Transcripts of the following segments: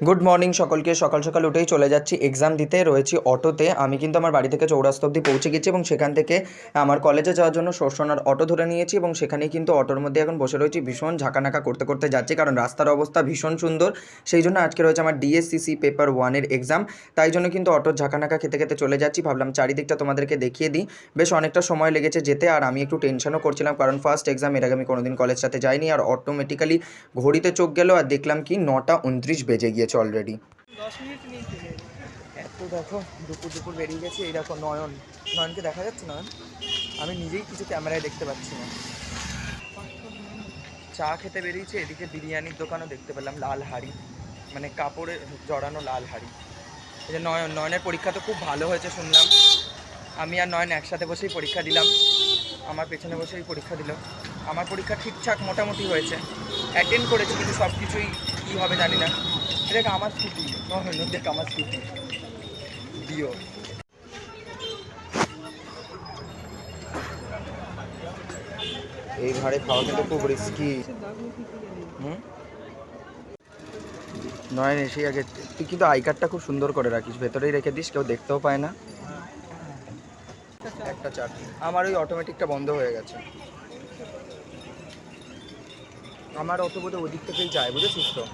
Good morning সকলকে। সকাল সকাল উঠেই চলে যাচ্ছি। এক্সাম দিতে রয়েছি অটোতে। আমি কিন্তু আমার বাড়ি থেকে চৌরাস্তা অব্দি পৌঁছে গেছি এবং সেখান থেকে আমার কলেজে যাওয়ার জন্য সরসনার অটো ধরে নিয়েছি এবং সেখানেই কিন্তু অটোর মধ্যে এখন বসে রয়েছি ভীষণ ঝাঁকানাকা করতে করতে যাচ্ছি কারণ রাস্তার অবস্থা ভীষণ সুন্দর। সেই জন্য আজকে রয়েছে আমার ডিএসসিসি পেপার ওয়ানের এক্সাম তাই জন্য কিন্তু অটোর ঝাঁকানাকা খেতে খেতে চলে যাচ্ছি। ভাবলাম চারিদিকটা তোমাদেরকে দেখিয়ে দিই। বেশ অনেকটা সময় লেগেছে যেতে আর আমি একটু টেনশনও করছিলাম কারণ ফার্স্ট এক্সাম এর আগে আমি কোনোদিন কলেজটাতে যাইনি আর অটোমেটিক্যালি ঘড়িতে চোখ গেল আর দেখলাম কি নটা উনত্রিশ বেজে গিয়েছে অলরেডি এত দেখো, দুপুর দুপুর বেরিয়ে গেছে। এই দেখো, নয়ন। নয়নকে দেখা যাচ্ছে, নয়ন? আমি নিজেই কিছু ক্যামেরায় দেখতে পাচ্ছি না। চা খেতে বেরিয়েছে, এদিকে বিরিয়ানির দোকানও দেখতে পেলাম, লাল হাড়ি। মানে কাপড়ে জড়ানো লাল হাড়ি। এই যে নয়ন, নয়নের পরীক্ষা তো খুব ভালো হয়েছে শুনলাম। আমি আর নয়ন একসাথে বসেই পরীক্ষা দিলাম। আমার পেছনে বসেই পরীক্ষা দিল। আমার পরীক্ষা ঠিকঠাক মোটামুটি হয়েছে। অ্যাটেন্ড করেছি, কিন্তু সব কিছুই কী হবে জানি না। দেখ আমার স্কুটি। দেখ আমার স্কুটি। দিও। এই ভাড়ে খাওয়া কিন্তু খুব রিস্কি হুম? নয়ন এসে আগে তুই কিন্তু আই কার্ডটা খুব সুন্দর করে রাখিস ভেতরেই রেখে দিস কেউ দেখতেও পায় না। একটা চার আমার ওই অটোমেটিকটা বন্ধ হয়ে গেছে। আমার অত বোধহয় ওদিক থেকেই যায় বুঝেছিস তো।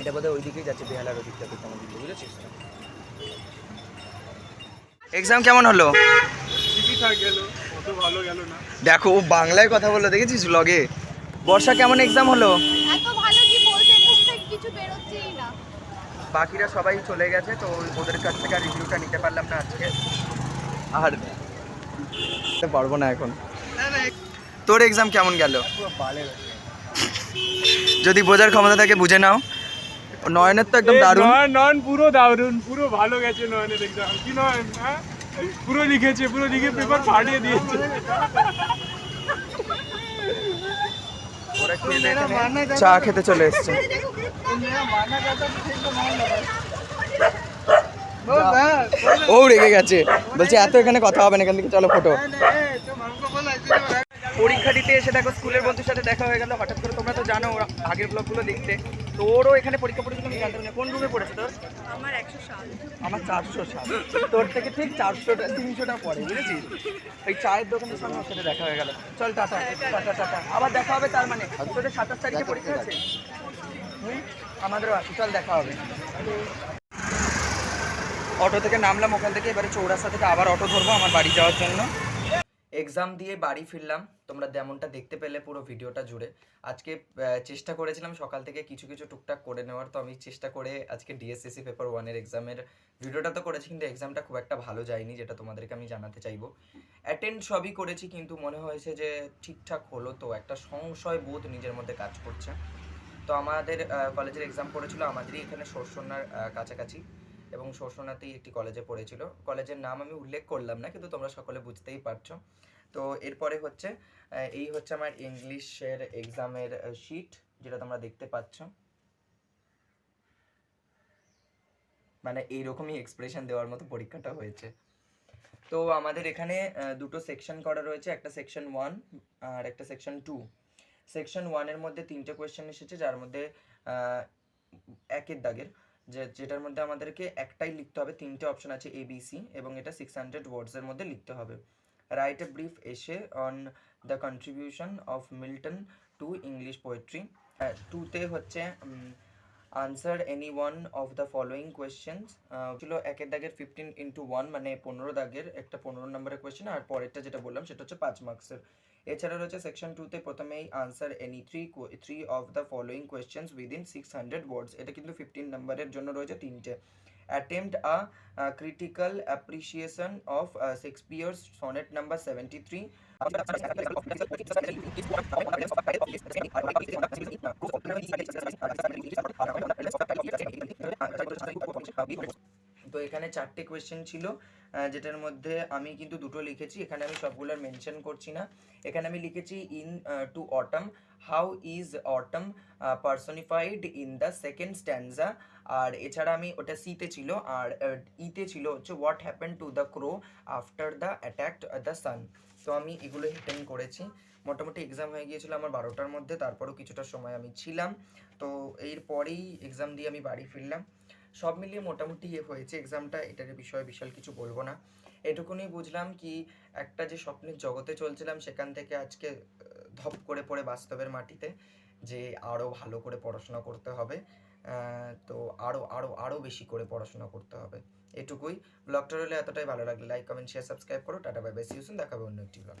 এটা বোধহয় ওই দিকেই যাচ্ছে বেহালার ওদিক থেকে কোনো দিকে বুঝেছিস তো? এক্সাম কেমন হলো? ঠিকঠাক গেল অত ভালো গেল না। দেখো ও বাংলায় কথা বলল দেখেছিস ব্লগে বর্ষা কেমন এক্সাম হলো এত ভালো কি বলতে মুখ থেকে কিছু বেরোচ্ছেই না বাকিরা সবাই চলে গেছে তো ওদের কাছ থেকে আর রিভিউটা নিতে পারলাম না আজকে। আর? পারব না এখন। তোর এক্সাম কেমন গেল? যদি বোঝার ক্ষমতা থাকে বুঝে নাও। নয়নের তো একদম দারুণ। নয়ন নয়ন পুরো দারুণ পুরো ভালো গেছে নয়নের এক্সাম কি নয়ন হ্যাঁ? পুরো লিখেছে পুরো লিখে পেপার ফাটিয়ে দিয়েছে। চা খেতে চলে এসছে। ও রেগে গেছে। বলছে এত এখানে কথা হবে না এখান থেকে চলো ফটো। পরীক্ষা দিতে এসে দেখো স্কুলের বন্ধুর সাথে দেখা হয়ে গেল। হঠাৎ করে তোমরা তো জানো ওরা আগের ব্লগগুলো দেখতে। তোরও এখানে পরীক্ষা পড়েছিল আমি জানতাম না কোন রুমে পড়েছে তোর? আমার একশো সাল আমার চারশো সাত। তোর থেকে ঠিক চারশোটা তিনশোটা পরে বুঝেছিস? ওই চায়ের দোকানের সামনে ওর সাথে দেখা হয়ে গেল। চল টাটা টাটা। টাটা আবার দেখা হবে তার মানে। তোদের সাতাশ তারিখে পরীক্ষা আছে? আমাদেরও আছে। চল দেখা হবে। অটো থেকে নামলাম ওখান থেকে এবারে চৌরাস্তা থেকে আবার অটো ধরবো আমার বাড়ি যাওয়ার জন্য। এক্সাম দিয়ে বাড়ি ফিরলাম। তোমরা যেমনটা দেখতে পেলে পুরো ভিডিওটা জুড়ে। আজকে চেষ্টা করেছিলাম সকাল থেকে কিছু কিছু টুকটাক করে নেওয়ার। তো আমি চেষ্টা করে আজকে ডিএসসিসি পেপার ওয়ানের এক্সামের ভিডিওটা তো করেছি কিন্তু এক্সামটা খুব একটা ভালো যায়নি যেটা তোমাদেরকে আমি জানাতে চাইব। অ্যাটেন্ড সবই করেছি কিন্তু মনে হয়েছে যে ঠিকঠাক হলো তো। একটা সংশয় বোধ নিজের মধ্যে কাজ করছে। তো আমাদের কলেজের এক্সাম পড়েছিল আমাদেরই এখানে সরসনার আহ, কাছাকাছি। এবং সরসনাতেই একটি কলেজে পড়েছিল। কলেজের নাম আমি উল্লেখ করলাম না, কিন্তু তোমরা সকলে বুঝতেই পারছ। তো এরপরে হচ্ছে এই হচ্ছে আমার ইংলিশের এক্সামের শিট যেটা তোমরা দেখতে পাচ্ছ। মানে এইরকমই এক্সপ্রেশন দেওয়ার মতো পরীক্ষাটা হয়েছে। তো আমাদের এখানে দুটো সেকশন করা রয়েছে, একটা সেকশন ওয়ান আর একটা সেকশন টু সেকশন ওয়ানের মধ্যে তিনটে কোয়েশ্চেন এসেছে, যার মধ্যে একের দাগের। যে যেটার মধ্যে আমাদেরকে একটাই লিখতে হবে, তিনটে অপশন আছে এবিসি এবং এটা সিক্স হান্ড্রেড ওয়ার্ডসের মধ্যে লিখতে হবে। Write a brief essay on the contribution of Milton to English poetry টুতে হচ্ছে answer any one of the following questions ছিল একের দাগের ফিফটিন ইন্টু ওয়ান মানে পনেরো দাগের একটা পনেরো নম্বরের কোয়েশ্চেন আর পরেরটা যেটা বললাম সেটা হচ্ছে পাঁচ মার্কসের এছাড়া রয়েছে সেকশন টুতে প্রথমেই answer any three three of the following questions within six hundred words এটা কিন্তু ফিফটিন নম্বরের জন্য রয়েছে তিনটে। Attempt a critical appreciation of Shakespeare's sonnet number seventy three তো এখানে চারটে কোয়েশ্চেন ছিল যেটার মধ্যে আমি কিন্তু দুটো লিখেছি, এখানে আমি সবগুলোর মেনশন করছি না। এখানে আমি লিখেছি in two autumn how is autumn personified in the second stanza আর এছাড়া আমি ওটা সিতে ছিল, আর ইতে ছিল হচ্ছে what happen to the crow after the attacked the sun তো আমি এগুলো হেটেন করেছি। মোটামুটি এক্সাম হয়ে গিয়েছিল আমার বারোটার মধ্যে, তারপরও কিছুটা সময় আমি ছিলাম। তো এরপরেই এক্সাম দিয়ে আমি বাড়ি ফিরলাম। সব মিলিয়ে মোটামুটি ইয়ে হয়েছে। এক্সামটা এটার বিষয়ে বিশাল কিছু বলব না। এটুকুনি বুঝলাম কি, একটা যে স্বপ্নের জগতে চলছিলাম, সেখান থেকে আজকে ধপ করে পড়ে বাস্তবের মাটিতে, যে আরও ভালো করে পড়াশোনা করতে হবে তো আরও আরও আরও বেশি করে পড়াশোনা করতে হবে। এটুকুই। ব্লগটা রইলে এতটাই। ভালো লাগলে লাইক কমেন্ট শেয়ার সাবস্ক্রাইব করো। Tata bye bye see you soon দেখাবে অন্য একটি ব্লগে